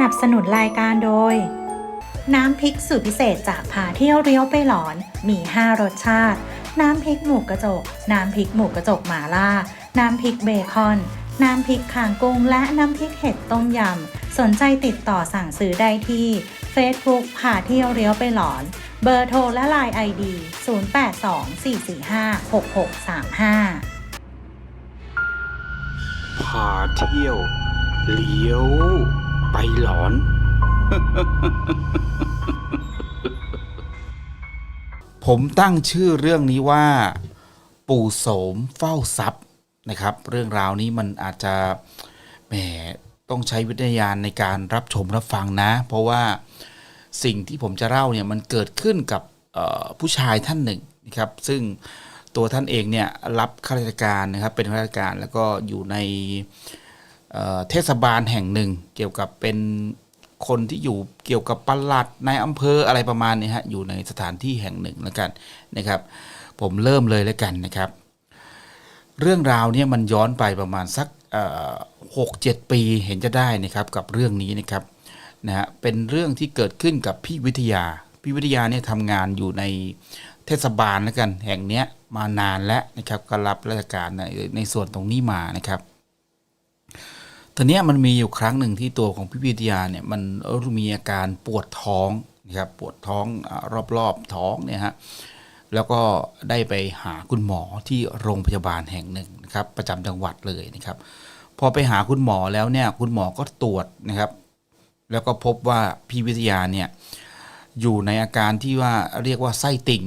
นับสนุนรายการโดย น้ำพริกสูตรพิเศษจากผาเที่ยวเรียวไปหลอน มี 5 รสชาติ น้ำพริกหมูกระจก น้ำพริกหมูกระจกหมาล่า น้ำพริกเบคอน น้ำพริกข่างกุ้ง และน้ำพริกเห็ดต้มยำ สนใจติดต่อสั่งซื้อได้ที่ Facebook ผาเที่ยวเรียวไปหลอน เบอร์โทรและไลน์ ID 0824456635พาเที่ยว เลี้ยว ไปหลอน ผมตั้งชื่อเรื่องนี้ว่า ปู่โสมเฝ้าทรัพย์นะครับ เรื่องราวนี้มันอาจจะแหมต้องใช้วิทยาณในการรับชมรับฟังนะ เพราะว่าสิ่งที่ผมจะเล่าเนี่ยมันเกิดขึ้นกับผู้ชายท่านหนึ่งนะครับ ซึ่งตัวท่านเองเนี่ยรับข้าราชการนะครับเป็นข้าราชการแล้วก็อยู่ใน เทศบาลแห่งหนึ่ง เกี่ยวกับเป็นคนที่อยู่เกี่ยวกับปลัดในอำเภออะไรประมาณนี้ฮะอยู่ในสถานที่แห่งหนึ่งแล้วกันนะครับ ผมเริ่มเลยแล้วกันนะครับ เรื่องราวเนี่ยมันย้อนไปประมาณสักหกเจ็ดปีเห็นจะได้นะครับกับเรื่องนี้นะครับนะฮะเป็นเรื่องที่เกิดขึ้นกับพี่วิทยาพี่วิทยาเนี่ยทำงานอยู่ในเทศบาลแล้วกันแห่งเนี้ยมานานแล้วนะครับก็รับราชการในในส่วนตรงนี้มานะครับ ตอนนี้มันมีอยู่ครั้งหนึ่งที่ตัวของพี่วิทยาเนี่ยมันมีอาการปวดท้องนะครับปวดท้องรอบๆท้องเนี่ยฮะแล้วก็ได้ไปหาคุณหมอที่โรงพยาบาลแห่งหนึ่งนะครับประจำจังหวัดเลยนะครับ พอไปหาคุณหมอแล้วเนี่ยคุณหมอก็ตรวจนะครับ แล้วก็พบว่าพี่วิทยาเนี่ยอยู่ในอาการที่ว่าเรียกว่าไส้ติ่ง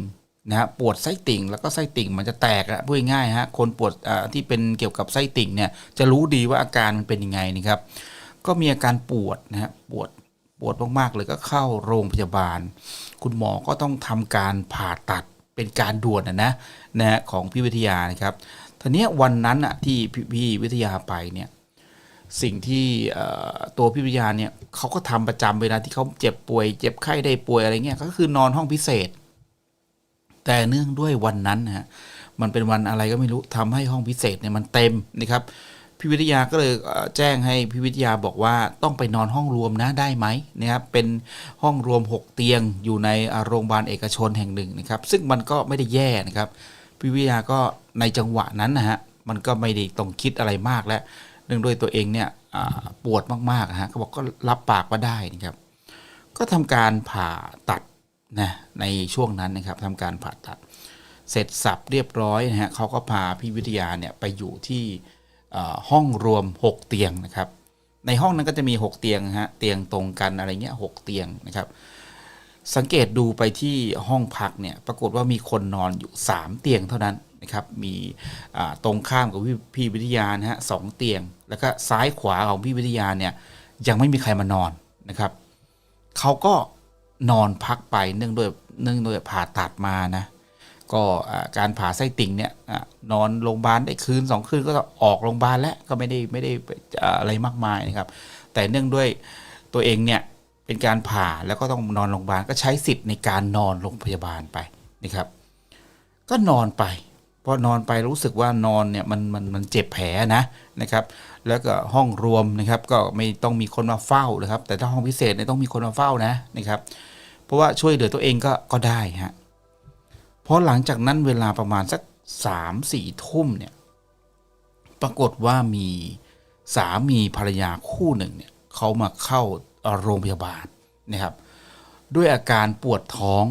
นะฮะปวดไส้ติ่งแล้วก็ไส้ติ่งมันจะแตกอะพูดง่ายฮะคนปวดอ่าที่เป็นเกี่ยวกับไส้ติ่งเนี่ยจะรู้ดีว่าอาการมันเป็นยังไงนะครับ ก็มีอาการปวดนะฮะปวดปวดมากๆเลยก็เข้าโรงพยาบาล คุณหมอก็ต้องทำการผ่าตัดเป็นการด่วนนะนะนะฮะของพี่วิทยานะครับทีนี้วันนั้นอะที่พี่วิทยาไปเนี่ยสิ่งที่เอ่อตัวพี่วิทยาเนี่ยเขาก็ทำประจำเวลาที่เขาเจ็บป่วย เจ็บไข้ได้ป่วยอะไรเงี้ยก็คือนอนห้องพิเศษ แต่เนื่องด้วยวันนั้นนะฮะมันเป็นวันอะไรก็ไม่รู้ทำให้ห้องพิเศษเนี่ยมันเต็มนะครับพี่วิทยาก็เลยแจ้งให้พี่วิทยาบอกว่าต้องไปนอนห้องรวมนะได้ไหมนะครับเป็นห้องรวม 6 เตียงอยู่ในโรงพยาบาลเอกชนแห่งหนึ่งนะครับ ซึ่งมันก็ไม่ได้แย่นะครับพี่วิทยาก็ในจังหวะนั้นนะฮะมันก็ไม่ได้ต้องคิดอะไรมากแล้วเนื่องด้วยตัวเองเนี่ยปวดมากๆนะฮะเขาบอกก็รับปากว่าได้นะครับ ก็ทำการผ่าตัด นะในช่วงนั้นนะครับทำการผ่าตัด เสร็จสับเรียบร้อยนะฮะเขาก็พาพี่วิทยาเนี่ยไปอยู่ที่ห้องรวม 6 เตียงนะครับ ในห้องนั้นก็จะมี 6 เตียงนะฮะเตียงตรงกันอะไรเงี้ยหกเตียงนะครับ สังเกตดูไปที่ห้องพักเนี่ยปรากฏว่ามีคนนอนอยู่ 3 เตียงเท่านั้นนะครับมีตรงข้ามกับพี่พี่วิทยานะฮะสองเตียง แล้วก็ซ้ายขวาของพี่วิทยาเนี่ยยังไม่มีใครมานอนนะครับเขาก็ นอนพักไปเนื่องด้วยเนื่องด้วยผ่าตัดมานะ ก็การผ่าไส้ติ่งเนี่ยนอนโรงพยาบาลได้คืนสองคืนก็ออกโรงพยาบาลแล้วก็ไม่ได้ไม่ได้อ่าอะไรมากมายนะครับ แต่เนื่องด้วยตัวเองเนี่ยเป็นการผ่าแล้วก็ต้องนอนโรงพยาบาลก็ใช้สิทธิ์ในการนอนโรงพยาบาลไปนะครับ ก็นอนไป พอนอนไปรู้สึกว่านอนเนี่ยมันมันมันเจ็บแผลนะนะครับ แล้วก็ห้องรวมนะครับก็ไม่ต้องมีคนมาเฝ้านะครับ แต่ถ้าห้องพิเศษเนี่ยต้องมีคนมาเฝ้านะนะครับ เพราะว่าช่วยเหลือตัวเองก็ก็ได้ฮะเพราะหลังจากนั้นเวลาประมาณสักสามสี่ทุ่มเนี่ยปรากฏว่ามีสามีภรรยาคู่หนึ่งเนี่ยเขามาเข้าโรงพยาบาลนะครับ ด้วยอาการปวดท้อง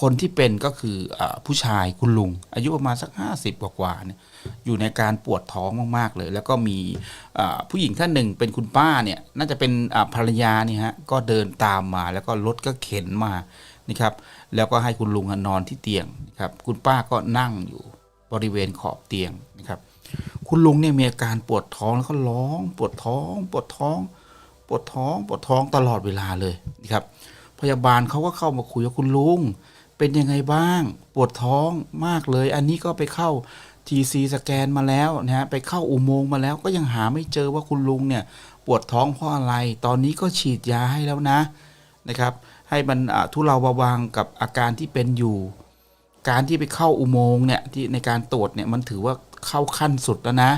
คนที่เป็นก็คืออผู้ชายคุณลุง อายุประมาณสัก 50 กว่าๆเนี่ยอยู่ในการปวดท้องมากๆเลย แล้วก็มีผู้หญิงท่านหนึ่งเป็นคุณป้าเนี่ยน่าจะเป็นภรรยาเนี่ยฮะก็เดินตามมาแล้วก็รถก็เข็นมานะครับแล้วก็ให้คุณลุงนอนที่เตียงนะครับคุณป้าก็นั่งอยู่บริเวณขอบเตียงนะครับคุณลุงเนี่ยมีอาการปวดท้องแล้วก็ร้องปวดท้องปวดท้องปวดท้องปวดท้องตลอดเวลาเลยนะครับพยาบาลเขาก็เข้ามาคุยกับคุณลุง เป็นยังไงบ้าง ปวดท้องมากเลย อันนี้ก็ไปเข้า TC สแกนมาแล้วนะฮะไปเข้าอุโมงค์มาแล้วก็ยังหาไม่เจอว่าคุณลุงเนี่ยปวดท้องเพราะอะไร ตอนนี้ก็ฉีดยาให้แล้วนะนะครับ ให้มันทุเลาเบาบางกับอาการที่เป็นอยู่ การที่ไปเข้าอุโมงค์เนี่ยที่ในการตรวจเนี่ยมันถือว่าเข้าขั้นสุดแล้วนะ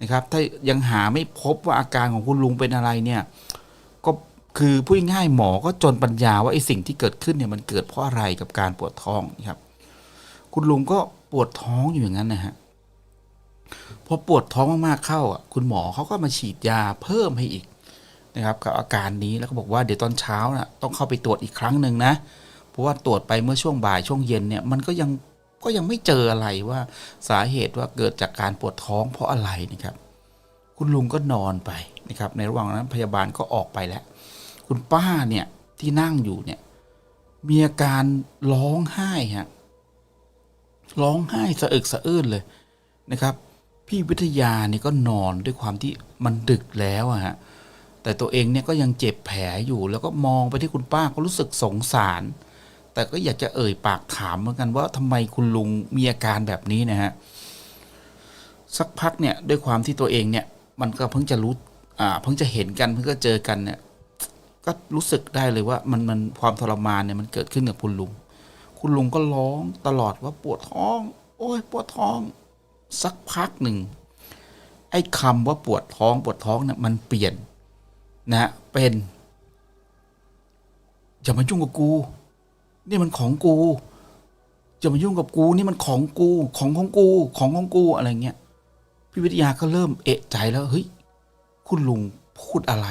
นะครับ ถ้ายังหาไม่พบว่าอาการของคุณลุงเป็นอะไรเนี่ย คือพูดง่ายหมอก็จนปัญญาว่าไอ้สิ่งที่เกิดขึ้นเนี่ยมันเกิดเพราะอะไรกับการปวดท้องครับ คุณลุงก็ปวดท้องอยู่อย่างนั้นนะฮะพอปวดท้องมากๆเข้าอะคุณหมอเขาก็มาฉีดยาเพิ่มให้อีกนะครับกับอาการนี้แล้วก็บอกว่าเดี๋ยวตอนเช้าน่ะต้องเข้าไปตรวจอีกครั้งหนึ่งนะเพราะว่าตรวจไปเมื่อช่วงบ่ายช่วงเย็นเนี่ยมันก็ยังก็ยังไม่เจออะไรว่าสาเหตุว่าเกิดจากการปวดท้องเพราะอะไรนะครับ คุณลุงก็นอนไปนะครับ ในระหว่างนั้นพยาบาลก็ออกไปแล้ว คุณป้าเนี่ยที่นั่งอยู่เนี่ย มีอาการร้องไห้ฮะร้องไห้สะอึกสะอื้นเลยนะครับ พี่วิทยาเนี่ยก็นอนด้วยความที่มันดึกแล้วอะฮะแต่ตัวเองเนี่ยก็ยังเจ็บแผลอยู่ แล้วก็มองไปที่คุณป้าก็รู้สึกสงสาร แต่ก็อยากจะเอ่ยปากถามเหมือนกันว่าทำไมคุณลุงมีอาการแบบนี้นะฮะสักพักเนี่ยด้วยความที่ตัวเองเนี่ยมันก็เพิ่งจะรู้อ่าเพิ่งจะเห็นกันเพิ่งจะเจอกันเนี่ย ก็รู้สึกได้เลยว่ามันมันความทรมานเนี่ยมันเกิดขึ้นกับคุณลุง คุณลุงก็ร้องตลอดว่าปวดท้อง โอ้ยปวดท้อง สักพักหนึ่ง ไอ้คำว่าปวดท้องปวดท้องเนี่ยมันเปลี่ยนนะเป็นอย่ามายุ่งกับกู นี่มันของกูอย่ามายุ่งกับกู นี่มันของกู ของของกู ของของกูอะไรเงี้ยพี่วิทยาก็เริ่มเอะใจแล้วเฮ้ยคุณลุงพูดอะไร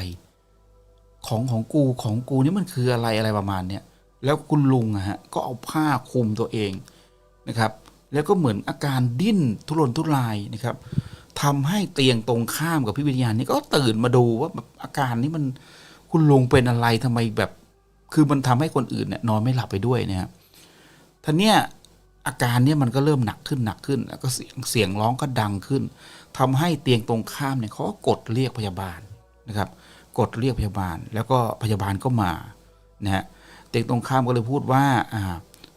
ของของกูของกูนี่มันคืออะไรอะไรประมาณเนี้ยแล้วคุณลุงอะฮะก็เอาผ้าคลุมตัวเองนะครับ แล้วก็เหมือนอาการดิ้นทุรนทุรายนะครับทำให้เตียงตรงข้ามกับพี่วิทยานี่ก็ตื่นมาดูว่าแบบอาการนี้มันคุณลุงเป็นอะไรทำไมแบบ คือมันทำให้คนอื่นเนี่ยนอนไม่หลับไปด้วยเนี่ยท่านเนี้ยอาการเนี่ยมันก็เริ่มหนักขึ้นหนักขึ้น แล้วก็เสียงเสียงร้องก็ดังขึ้นทำให้เตียงตรงข้ามเนี่ยเขาก็กดเรียกพยาบาลนะครับ กดเรียกพยาบาล แล้วก็พยาบาลก็มานะฮะเตียงตรงข้ามก็เลยพูดว่าอ่า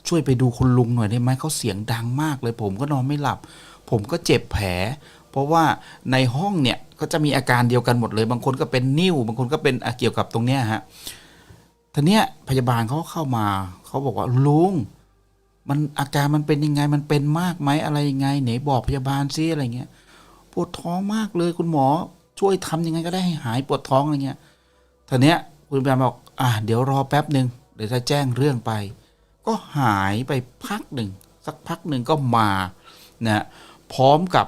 ช่วยไปดูคุณลุงหน่อยได้ไหมเขาเสียงดังมากเลย ผมก็นอนไม่หลับ ผมก็เจ็บแผล เพราะว่าในห้องเนี่ยก็จะมีอาการเดียวกันหมดเลย บางคนก็เป็นนิ่ว บางคนก็เป็นเกี่ยวกับตรงเนี้ยฮะทีเนี้ยพยาบาลเขาเข้ามาเขาบอกว่าลุงมันอาการมันเป็นยังไงมันเป็นมากไหมอะไรยังไงไหนบอกพยาบาลซิอะไรเงี้ยปวดท้องมากเลยคุณหมอ ช่วยทำยังไงก็ได้ให้หายปวดท้องอะไรเงี้ยทีเนี้ยคุณพยาบาลบอกอะเดี๋ยวรอแป๊บหนึ่งเดี๋ยวจะแจ้งเรื่องไป ก็หายไปพักหนึ่ง สักพักหนึ่งก็มานะพร้อมกับ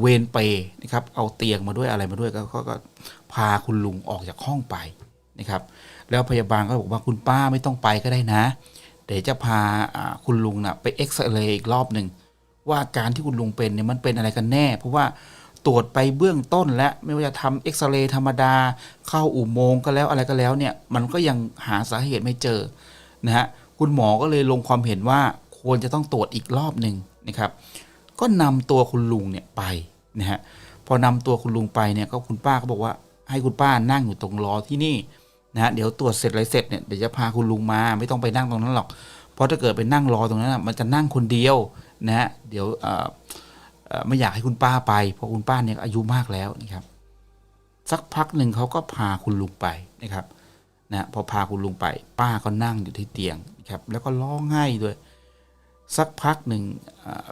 เวรเปย์นะครับเอาเตียงมาด้วยอะไรมาด้วยก็ก็ก็พาคุณลุงออกจากห้องไปนะครับ แล้วพยาบาลก็บอกว่าคุณป้าไม่ต้องไปก็ได้นะ เดี๋ยวจะพาคุณลุงนะไปเอ็กซเรย์อีกรอบหนึ่งว่าการที่คุณลุงเป็นเนี่ยมันเป็นอะไรกันแน่ เพราะว่า ตรวจไปเบื้องต้น และไม่ว่าจะทำเอ็กซเรย์ธรรมดา เข้าอุโมงค์ก็แล้วอะไรก็แล้วเนี่ยมันก็ยังหาสาเหตุไม่เจอนะฮะคุณหมอก็เลยลงความเห็นว่าควรจะต้องตรวจอีกรอบหนึ่งนะครับ ก็นำตัวคุณลุงเนี่ยไปนะฮะพอนำตัวคุณลุงไปเนี่ยก็คุณป้าก็บอกว่าให้คุณป้านั่งอยู่ตรงรอที่นี่นะฮะเดี๋ยวตรวจเสร็จอะไรเสร็จเนี่ยเดี๋ยวจะพาคุณลุงมาไม่ต้องไปนั่งตรงนั้นหรอกเพราะถ้าเกิดไปนั่งรอตรงนั้นมันจะนั่งคนเดียวนะฮะเดี๋ยวเอ่อ ไม่อยากให้คุณป้าไป เพราะคุณป้าเนี่ยอายุมากแล้วนะครับ สักพักหนึ่งเขาก็พาคุณลุงไปนะครับนะพอพาคุณลุงไป ป้าก็นั่งอยู่ที่เตียงนะครับ แล้วก็ร้องไห้ด้วย สักพักหนึ่ง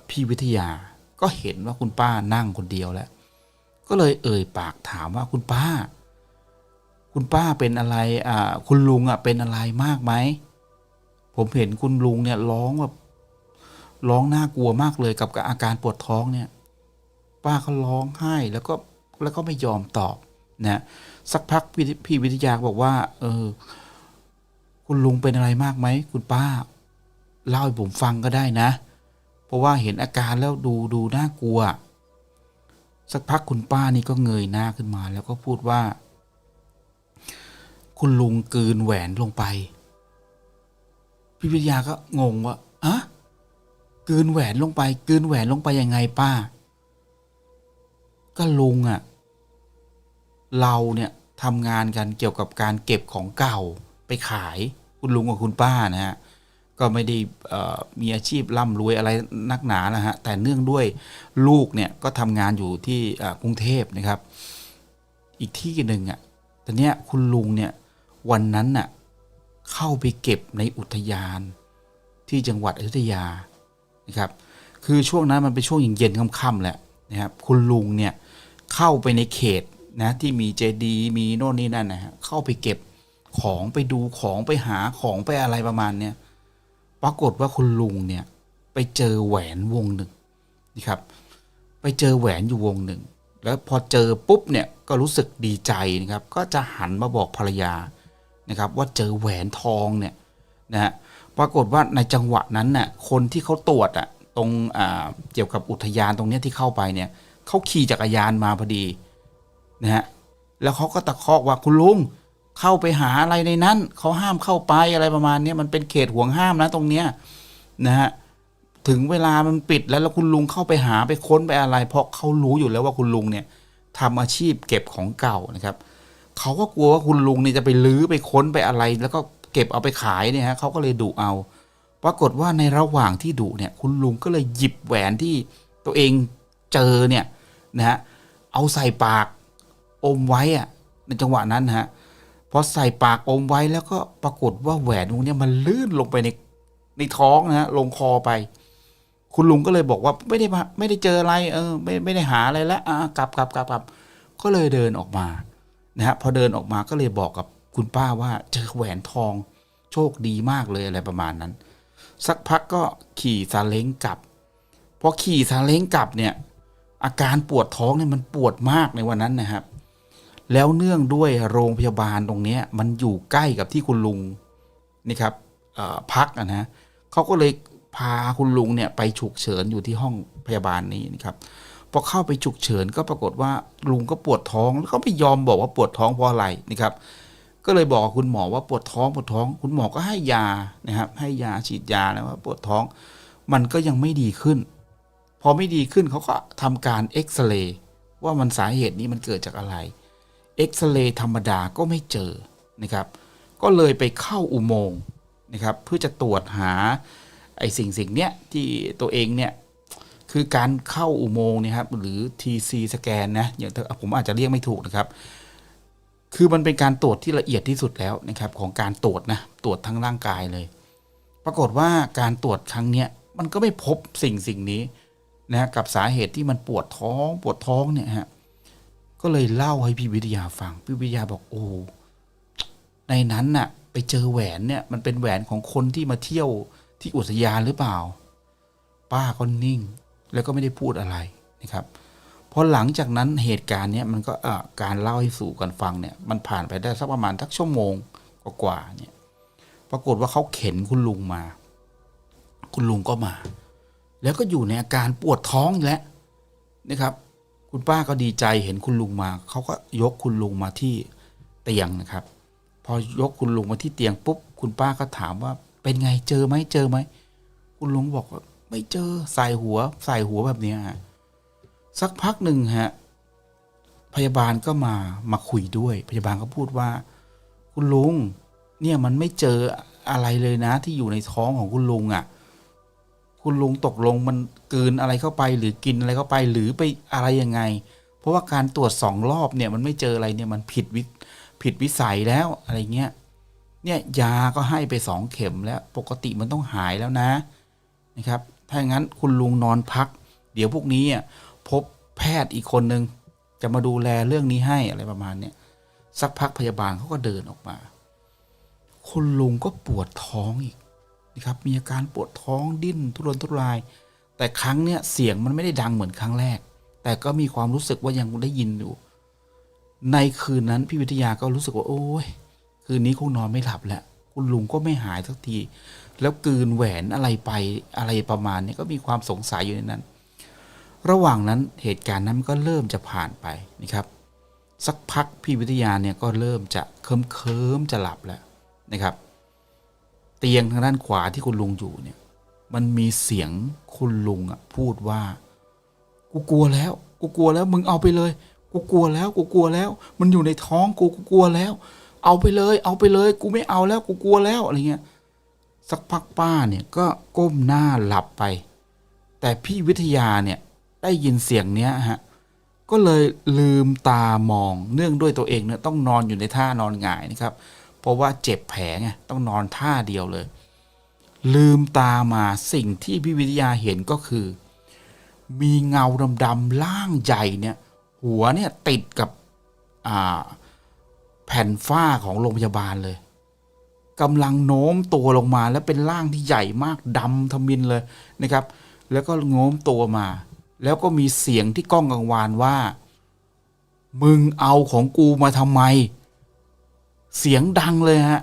พี่วิทยาก็เห็นว่าคุณป้านั่งคนเดียวแล้ว ก็เลยเอ่ยปากถามว่าคุณป้า คุณป้าเป็นอะไรอ่าคุณลุงอะเป็นอะไรมากไหมผมเห็นคุณลุงเนี่ยร้องแบบร้องน่ากลัวมากเลยกับอาการปวดท้องเนี่ย ป้าก็ร้องไห้แล้วก็แล้วก็ไม่ยอมตอบนะสักพักพี่พี่วิทยาบอกว่า เออ คุณลุงเป็นอะไรมากไหมคุณป้า เล่าให้ผมฟังก็ได้นะ เพราะว่าเห็นอาการแล้วดูดูน่ากลัว สักพักคุณป้านี่ก็เงยหน้าขึ้นมา แล้วก็พูดว่า คุณลุงกืนแหวนลงไป พี่วิทยาก็งงว่าอะกืนแหวนลงไป กืนแหวนลงไปยังไงป้า ก็ลุงอะ่ะ เราเนี่ยทำงานกันเกี่ยวกับการเก็บของเก่าไปขายคุณลุงกับคุณป้านะฮะก็ไม่ได้อ่อมีอาชีพร่ำรวยอะไรนักหนานะฮะแต่เนื่องด้วยลูกเนี่ยก็ทำงานอยู่ที่กรุงเทพนะครับ อีกที่หนึ่งอะ่ะแต่เนี้ยคุณลุงเนี่ยวันนั้นน่ะเข้าไปเก็บในอุทยานที่จังหวัดอยุธยานะครับ คือช่วงนั้นมันเป็นช่วงเย็นๆค่ำๆแหละนะครับ คุณลุงเนี่ย เข้าไปในเขตนะที่มีเจดีมีโน่นนี่นั่นนะฮะเข้าไปเก็บของไปดูของไปหาของไปอะไรประมาณเนี้ยปรากฏว่าคุณลุงเนี่ยไปเจอแหวนวงหนึ่งนี่ครับ ไปเจอแหวนอยู่วงหนึ่ง แล้วพอเจอปุ๊บเนี่ยก็รู้สึกดีใจนะครับ ก็จะหันมาบอกภรรยานะครับ ว่าเจอแหวนทองเนี่ยนะฮะปรากฏว่าในจังหวะนั้นน่ะคนที่เขาตรวจอะตรงอ่าเกี่ยวกับอุทยานตรงเนี้ยที่เข้าไปเนี่ย เขาขี่จักรยานมาพอดีนะฮะแล้วเขาก็ตะคอกว่าคุณลุงเข้าไปหาอะไรในนั้นเขาห้ามเข้าไปอะไรประมาณนี้มันเป็นเขตห่วงห้ามนะตรงเนี้ยนะฮะถึงเวลามันปิดแล้วแล้วคุณลุงเข้าไปหาไปค้นไปอะไร เพราะเขารู้อยู่แล้วว่าคุณลุงเนี่ยทำอาชีพเก็บของเก่านะครับเขาก็กลัวว่าคุณลุงเนี่ยจะไปลื้อไปค้นไปอะไร แล้วก็เก็บเอาไปขายเนี่ยฮะเขาก็เลยดุเอา ปรากฏว่าในระหว่างที่ดุเนี่ย คุณลุงก็เลยหยิบแหวนที่ตัวเอง เจอเนี่ยนะฮะเอาใส่ปากอมไว้อะในจังหวะนั้นนะฮะพอใส่ปากอมไว้แล้วก็ปรากฏว่าแหวนวงเนี้ยมันลื่นลงไปในในท้องนะฮะลงคอไป คุณลุงก็เลยบอกว่าไม่ได้ไม่ได้เจออะไร เออ ไม่ไม่ได้หาอะไรแล้วอะกลับกลับกลับกลับก็เลยเดินออกมานะฮะพอเดินออกมาก็เลยบอกกับคุณป้าว่าเจอแหวนทองโชคดีมากเลยอะไรประมาณนั้น สักพักก็ขี่ซาเล้งกลับพอขี่ซาเล้งกลับเนี่ย อาการปวดท้องเนี่ยมันปวดมากในวันนั้นนะครับ แล้วเนื่องด้วยโรงพยาบาลตรงนี้มันอยู่ใกล้กับที่คุณลุงนี่ครับพักอะนะเขาก็เลยพาคุณลุงเนี่ยไปฉุกเฉินอยู่ที่ห้องพยาบาลนี้นะครับพอเข้าไปฉุกเฉินก็ปรากฏว่าลุงก็ปวดท้องแล้วก็ไม่ยอมบอกว่าปวดท้องเพราะอะไรนะครับ ก็เลยบอกคุณหมอว่าปวดท้องปวดท้อง คุณหมอก็ให้ยานะครับ ให้ยาฉีดยาแล้วว่าปวดท้อง มันก็ยังไม่ดีขึ้น พอไม่ดีขึ้นเขาก็ทำการเอ็กซเรย์ว่ามันสาเหตุนี้มันเกิดจากอะไรเอ็กซเรย์ธรรมดาก็ไม่เจอนะครับ ก็เลยไปเข้าอุโมงค์นะครับ เพื่อจะตรวจหาไอ้สิ่งสิ่งเนี้ยที่ตัวเองเนี่ยคือการเข้าอุโมงค์นะครับหรือ TC สแกนนะอย่างผมอาจจะเรียกไม่ถูกนะครับ คือมันเป็นการตรวจที่ละเอียดที่สุดแล้วนะครับ ของการตรวจนะตรวจทั้งร่างกายเลย ปรากฏว่าการตรวจครั้งเนี้ยมันก็ไม่พบสิ่งสิ่งนี้ นะกับสาเหตุที่มันปวดท้องปวดท้องเนี่ยฮะก็เลยเล่าให้พี่วิทยาฟังพี่วิทยาบอกโอ้ในนั้นน่ะ ไปเจอแหวนเนี่ยมันเป็นแหวนของคนที่มาเที่ยวที่อุทยานหรือเปล่า ป้าก็นิ่ง แล้วก็ไม่ได้พูดอะไรนะครับพอหลังจากนั้นเหตุการณ์เนี้ยมันก็เออการเล่าให้สู่กันฟังเนี่ย มันผ่านไปได้สักประมาณสักชั่วโมงกว่าเนี่ย ปรากฏว่าเขาเข็นคุณลุงมา คุณลุงก็มา แล้วก็อยู่ในอาการปวดท้องอีกแล้วนะครับ คุณป้าก็ดีใจเห็นคุณลุงมา เขาก็ยกคุณลุงมาที่เตียงนะครับ พอยกคุณลุงมาที่เตียงปุ๊บ คุณป้าก็ถามว่าเป็นไงเจอไหมเจอไหม คุณลุงบอกว่าไม่เจอใส่หัว ใส่หัวแบบนี้ฮะสักพักหนึ่งฮะพยาบาลก็มามาคุยด้วย พยาบาลก็พูดว่า คุณลุงเนี่ยมันไม่เจออะไรเลยนะ ที่อยู่ในท้องของคุณลุงอะ่ะ คุณลุงตกลงมันกลืนอะไรเข้าไป หรือกินอะไรเข้าไปหรือไปอะไรยังไง เพราะว่าการตรวจสองรอบเนี่ยมันไม่เจออะไรเนี่ยมันผิดวิผิดวิสัยแล้วอะไรเงี้ยเนี่ยยาก็ให้ไปสองเข็มแล้ว ปกติมันต้องหายแล้วนะนะครับ ถ้าอย่างนั้นคุณลุงนอนพัก เดี๋ยวพวกนี้พบแพทย์อีกคนนึงจะมาดูแลเรื่องนี้ให้อะไรประมาณเนี้ยสักพักพยาบาลเขาก็เดินออกมา คุณลุงก็ปวดท้องอีก นะครับมีอาการปวดท้องดิ้นทุรนทุราย แต่ครั้งเนี้ยเสียงมันไม่ได้ดังเหมือนครั้งแรก แต่ก็มีความรู้สึกว่ายังได้ยินอยู่ ในคืนนั้นพี่วิทยาก็รู้สึกว่าโอ้ยคืนนี้คงนอนไม่หลับแล้วคุณลุงก็ไม่หายสักที แล้วกืนแหวนอะไรไปอะไรประมาณนี้ก็มีความสงสัยอยู่ในนั้น ระหว่างนั้นเหตุการณ์นั้นมันก็เริ่มจะผ่านไปนะครับ สักพักพี่วิทยาเนี่ยก็เริ่มจะเคิมเคิมๆจะหลับแล้วนะครับ เตียงทางด้านขวาที่คุณลุงอยู่เนี่ย มันมีเสียงคุณลุงอะพูดว่า กูกลัวแล้ว กูกลัวแล้ว มึงเอาไปเลย กูกลัวแล้ว กูกลัวแล้ว มันอยู่ในท้องกูกูกลัวแล้ว เอาไปเลย เอาไปเลย กูไม่เอาแล้ว กูกลัวแล้วอะไรเงี้ยสักพักป้าเนี่ยก็ก้มหน้าหลับไป แต่พี่วิทยาเนี่ยได้ยินเสียงเนี้ยฮะก็เลยลืมตามองเนื่องด้วยตัวเองเนี่ยต้องนอนอยู่ในท่านอนหงายนะครับ เพราะว่าเจ็บแผลไงต้องนอนท่าเดียวเลย ลืมตามาสิ่งที่พี่วิทยาเห็นก็คือ มีเงาดำๆล่างใหญ่เนี่ย หัวเนี่ยติดกับแผ่นฝ้าของโรงพยาบาลเลยกำลังโน้มตัวลงมาแล้วเป็นร่างที่ใหญ่มากดำทมินเลยนะครับ แล้วก็โน้มตัวมา แล้วก็มีเสียงที่ก้องกังวานว่า มึงเอาของกูมาทำไม เสียงดังเลยฮะ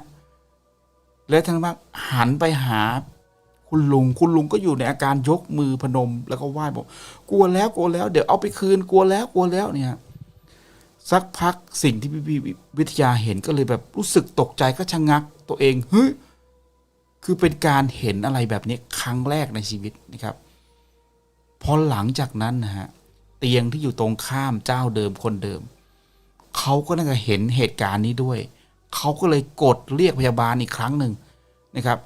และท่านมากหันไปหา คุณลุง คุณลุงก็อยู่ในอาการยกมือพนม แล้วก็ไหว้บอก กลัวแล้วกลัวแล้ว เดี๋ยวเอาไปคืนกลัวแล้วกลัวแล้วเนี่ย สักพักสิ่งที่พี่พี่วิทยาเห็นก็เลยแบบรู้สึกตกใจก็ชะงัก ตัวเองเฮ้ยคือเป็นการเห็นอะไรแบบนี้ครั้งแรกในชีวิตนะครับ พอหลังจากนั้นนะฮะเตียงที่อยู่ตรงข้ามเจ้าเดิมคนเดิม เขาก็น่าจะเห็นเหตุการณ์นี้ด้วย เขาก็เลยกดเรียกพยาบาลอีกครั้งหนึ่งนะครับ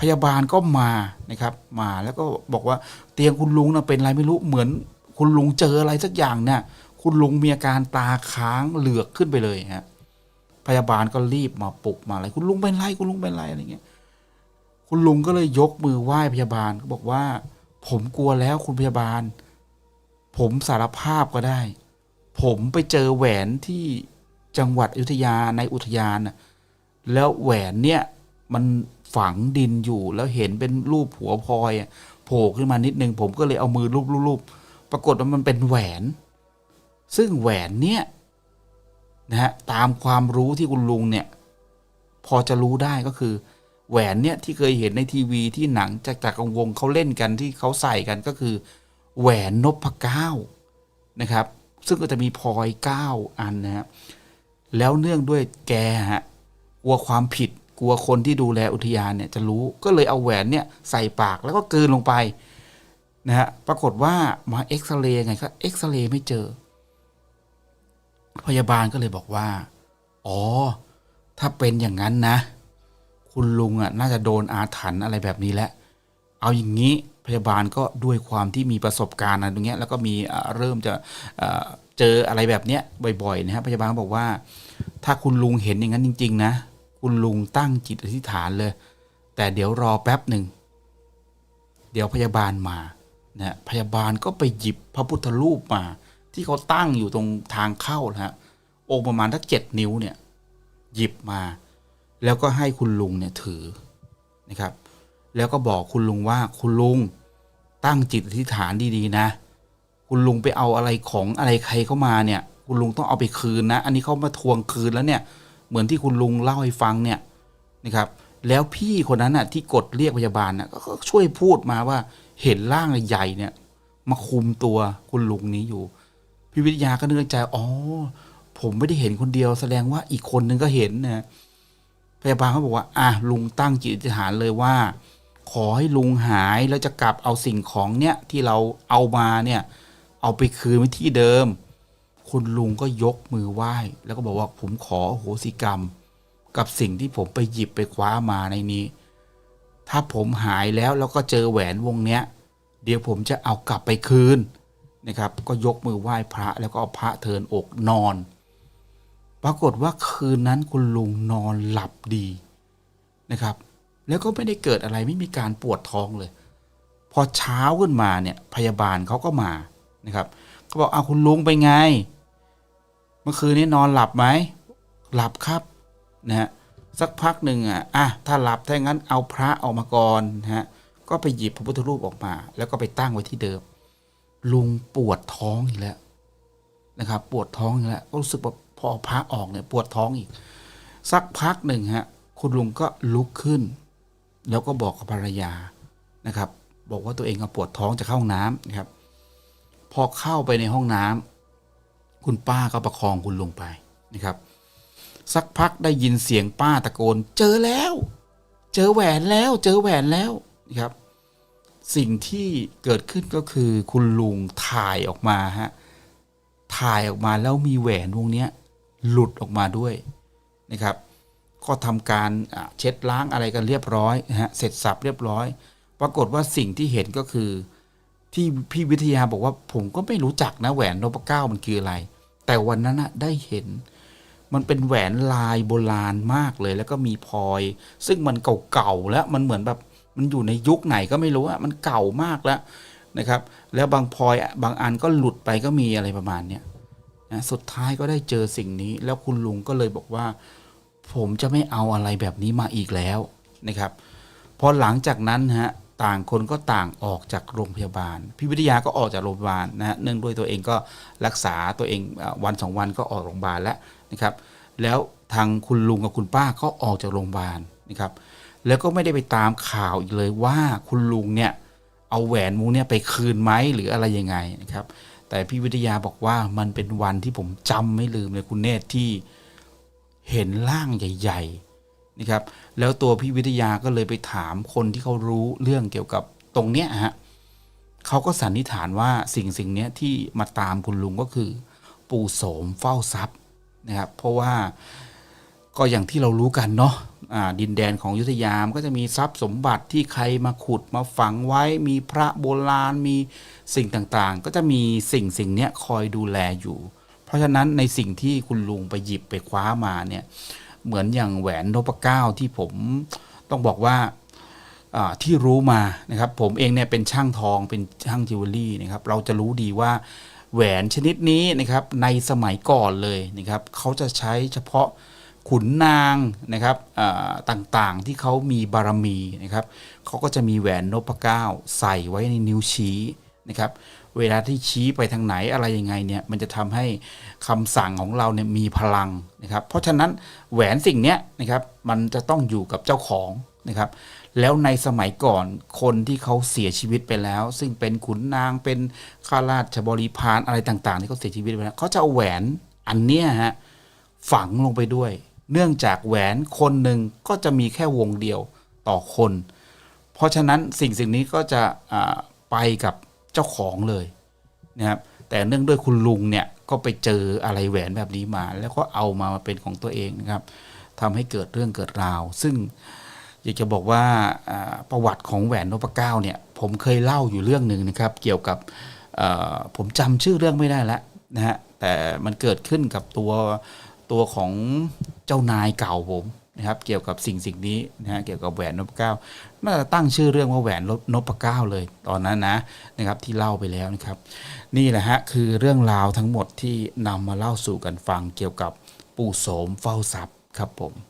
พยาบาลก็มานะครับ มาแล้วก็บอกว่าเตียงคุณลุงนะเป็นอะไรไม่รู้เหมือน คุณลุงเจออะไรสักอย่างเนี่ยคุณลุงมีอาการตาค้างเหลือกขึ้นไปเลยฮะพยาบาลก็รีบมาปลุกมาอะไรคุณลุงเป็นไรคุณลุงเป็นไรอะไรเงี้ยคุณลุงก็เลยยกมือไหว้พยาบาลก็บอกว่า ผมกลัวแล้วคุณพยาบาล ผมสารภาพก็ได้ ผมไปเจอแหวนที่ จังหวัดอยุธยาในอุทยานน่ะแล้วแหวนเนี่ยมันฝังดินอยู่แล้วเห็นเป็นรูปหัวพลอยโผล่ขึ้นมานิดนึงผมก็เลยเอามือลูบๆปรากฏว่ามันเป็นแหวน ซึ่งแหวนเนี่ยนะฮะตามความรู้ที่คุณลุงเนี่ย พอจะรู้ได้ก็คือ แหวนเนี่ยที่เคยเห็นในทีวีที่หนังจากจากวงเขาเล่นกันที่เขาใส่กันก็คือ แหวนนพเก้านะครับ ซึ่งก็จะมีพลอยเก้าอันนะฮะ แล้วเนื่องด้วยแกฮะกลัวความผิดกลัวคนที่ดูแลอุทยานเนี่ยจะรู้ก็เลยเอาแหวนเนี่ยใส่ปากแล้วก็กลืนลงไปนะฮะปรากฏว่ามาเอ็กซเรย์ไงก็เอ็กซเรย์ไม่เจอ พยาบาลก็เลยบอกว่า อ๋อ ถ้าเป็นอย่างนั้นนะ คุณลุงอะน่าจะโดนอาถรรพ์อะไรแบบนี้แหละ เอาอย่างนี้พยาบาลก็ด้วยความที่มีประสบการณ์อะไรตรงเนี้ยแล้วก็มีเริ่มจะ เจออะไรแบบเนี้ยบ่อยๆนะฮะพยาบาลบอกว่า ถ้าคุณลุงเห็นอย่างนั้นจริง ๆ นะ คุณลุงตั้งจิตอธิษฐานเลย แต่เดี๋ยวรอแป๊บหนึ่ง เดี๋ยวพยาบาลมานะฮะพยาบาลก็ไปหยิบพระพุทธรูปมา ที่เขาตั้งอยู่ตรงทางเข้านะฮะองค์ประมาณทักเจ็ดนิ้วเนี่ย หยิบมา แล้วก็ให้คุณลุงเนี่ยถือนะครับ แล้วก็บอกคุณลุงว่าคุณลุงตั้งจิตอธิษฐานดีๆ นะ คุณลุงไปเอาอะไรของอะไรใครเข้ามาเนี่ย คุณลุงต้องเอาไปคืนนะ อันนี้เขามาทวงคืนแล้วเนี่ย เหมือนที่คุณลุงเล่าให้ฟังเนี่ยนะครับแล้วพี่คนนั้นน่ะที่กดเรียกพยาบาลน่ะก็ช่วยพูดมาว่าเห็นร่างใหญ่เนี่ย มาคุมตัวคุณลุงนี้อยู่พี่วิทยาก็นึกในใจอ๋อผมไม่ได้เห็นคนเดียวแสดงว่าอีกคนนึงก็เห็นนะพยาบาลเขาบอกว่า อะลุงตั้งจิตอธิษฐานเลยว่า ขอให้ลุงหายแล้วจะกลับเอาสิ่งของเนี่ยที่เราเอามาเนี่ย เอาไปคืนไว้ที่เดิม คุณลุงก็ยกมือไหว้ แล้วก็บอกว่าผมขอโหสิกรรม กับสิ่งที่ผมไปหยิบไปคว้ามาในนี้ ถ้าผมหายแล้วแล้วก็เจอแหวนวงเนี้ย เดี๋ยวผมจะเอากลับไปคืนนะครับ ก็ยกมือไหว้พระแล้วก็เอาพระเทินอกนอน ปรากฏว่าคืนนั้นคุณลุงนอนหลับดีนะครับ แล้วก็ไม่ได้เกิดอะไรไม่มีการปวดท้องเลย พอเช้าขึ้นมาเนี่ยพยาบาลเขาก็มา นะครับเขาบอกเอาคุณลุงไปไง เมื่อคืนนี้นอนหลับไหมหลับครับนะฮะสักพักหนึ่งอะอะถ้าหลับถ้าอย่างนั้นเอาพระออกมาก่อนนะฮะก็ไปหยิบพระพุทธรูปออกมา แล้วก็ไปตั้งไว้ที่เดิม ลุงปวดท้องอีกแล้วนะครับ ปวดท้องอีกแล้วก็รู้สึกว่าพอพระออกเนี่ยปวดท้องอีก สักพักหนึ่งฮะคุณลุงก็ลุกขึ้น แล้วก็บอกกับภรรยานะครับ บอกว่าตัวเองก็ปวดท้องจะเข้าห้องน้ำนะครับ พอเข้าไปในห้องน้ำคุณป้าก็ประคองคุณลุงไปนะครับ สักพักได้ยินเสียงป้าตะโกน เจอแล้ว เจอแหวนแล้ว เจอแหวนแล้วนะครับ สิ่งที่เกิดขึ้นก็คือคุณลุงถ่ายออกมาฮะถ่ายออกมาแล้วมีแหวนวงเนี้ยหลุดออกมาด้วยนะครับ ก็ทำการเช็ดล้างอะไรกันเรียบร้อยนะฮะเสร็จสับเรียบร้อย ปรากฏว่าสิ่งที่เห็นก็คือ ที่พี่วิทยาบอกว่าผมก็ไม่รู้จักนะแหวนนพเก้ามันคืออะไร แต่วันนั้นนะได้เห็น มันเป็นแหวนลายโบราณมากเลย แล้วก็มีพลอย ซึ่งมันเก่าๆแล้วมันเหมือนแบบมันอยู่ในยุคไหนก็ไม่รู้อะมันเก่ามากแล้วนะครับ แล้วบางพลอยบางอันก็หลุดไปก็มีอะไรประมาณเนี้ยนะสุดท้ายก็ได้เจอสิ่งนี้ แล้วคุณลุงก็เลยบอกว่า ผมจะไม่เอาอะไรแบบนี้มาอีกแล้วนะครับพอหลังจากนั้นฮะ ต่างคนก็ต่างออกจากโรงพยาบาล พี่วิทยาก็ออกจากโรงพยาบาลนะฮะเนื่องด้วยตัวเองก็รักษาตัวเองวันสองวันก็ออกโรงพยาบาลแล้วนะครับ แล้วทางคุณลุงกับคุณป้าก็ออกจากโรงพยาบาลนะครับ แล้วก็ไม่ได้ไปตามข่าวอีกเลยว่าคุณลุงเนี่ยเอาแหวนมุกเนี่ยไปคืนไหมหรืออะไรยังไงนะครับ แต่พี่วิทยาบอกว่ามันเป็นวันที่ผมจำไม่ลืมเลยคุณเนตรที่เห็นร่างใหญ่ ๆ นะครับแล้วตัวพี่วิทยาก็เลยไปถามคนที่เขารู้เรื่องเกี่ยวกับตรงเนี้ยฮะเขาก็สันนิษฐานว่าสิ่งสิ่งเนี้ยที่มาตามคุณลุงก็คือ ปู่โสมเฝ้าทรัพย์นะครับเพราะว่าก็อย่างที่เรารู้กันเนาะดินแดนของยุธยามก็จะมีทรัพย์สมบัติที่ใครมาขุดมาฝังไว้ มีพระโบราณมีสิ่งต่างๆ ก็จะมีสิ่งสิ่งนี้คอยดูแลอยู่ เพราะฉะนั้นในสิ่งที่คุณลุงไปหยิบไปคว้ามาเนี่ย เหมือนอย่างแหวนนพเก้าที่ผมต้องบอกว่าที่รู้มานะครับ ผมเองเนี่ยเป็นช่างทองเป็นช่างจิวเวลรี่นะครับ เราจะรู้ดีว่าแหวนชนิดนี้นะครับในสมัยก่อนเลยนะครับเขาจะใช้เฉพาะขุนนางนะครับต่างๆที่เขามีบารมีนะครับเขาก็จะมีแหวนนพเก้าใส่ไว้ในนิ้วชี้นะครับ เวลาที่ชี้ไปทางไหนอะไรยังไงเนี่ยมันจะทำให้คำสั่งของเราเนี่ยมีพลังนะครับ เพราะฉะนั้นแหวนสิ่งเนี้ยนะครับมันจะต้องอยู่กับเจ้าของนะครับ แล้วในสมัยก่อนคนที่เขาเสียชีวิตไปแล้ว ซึ่งเป็นขุนนางเป็นข้าราชบริพารอะไรต่างๆ ที่เขาเสียชีวิตไปแล้วเขาจะเอาแหวนอันเนี้ยฮะฝังลงไปด้วย เนื่องจากแหวนคนหนึ่งก็จะมีแค่วงเดียวต่อคน เพราะฉะนั้นสิ่งสิ่งนี้ก็จะไปกับ เจ้าของเลยนะครับแต่เนื่องด้วยคุณลุงเนี่ยก็ไปเจออะไรแหวนแบบนี้มา แล้วก็เอามาเป็นของตัวเองนะครับทำให้เกิดเรื่องเกิดราว ซึ่งอยากจะบอกว่าประวัติของแหวนนพเก้าเนี่ยผมเคยเล่าอยู่เรื่องหนึ่งนะครับ เกี่ยวกับผมจำชื่อเรื่องไม่ได้แล้วนะฮะแต่มันเกิดขึ้นกับตัวตัวของเจ้านายเก่าผม นะครับเกี่ยวกับสิ่งสิ่งนี้นะฮะเกี่ยวกับแหวนนพเก้าน่าจะตั้งชื่อเรื่องว่าแหวนนพเก้าเลยตอนนั้นนะนะครับที่เล่าไปแล้วนะครับ นี่แหละฮะคือเรื่องราวทั้งหมดที่นำมาเล่าสู่กันฟังเกี่ยวกับปู่โสมเฝ้าทรัพย์ครับผม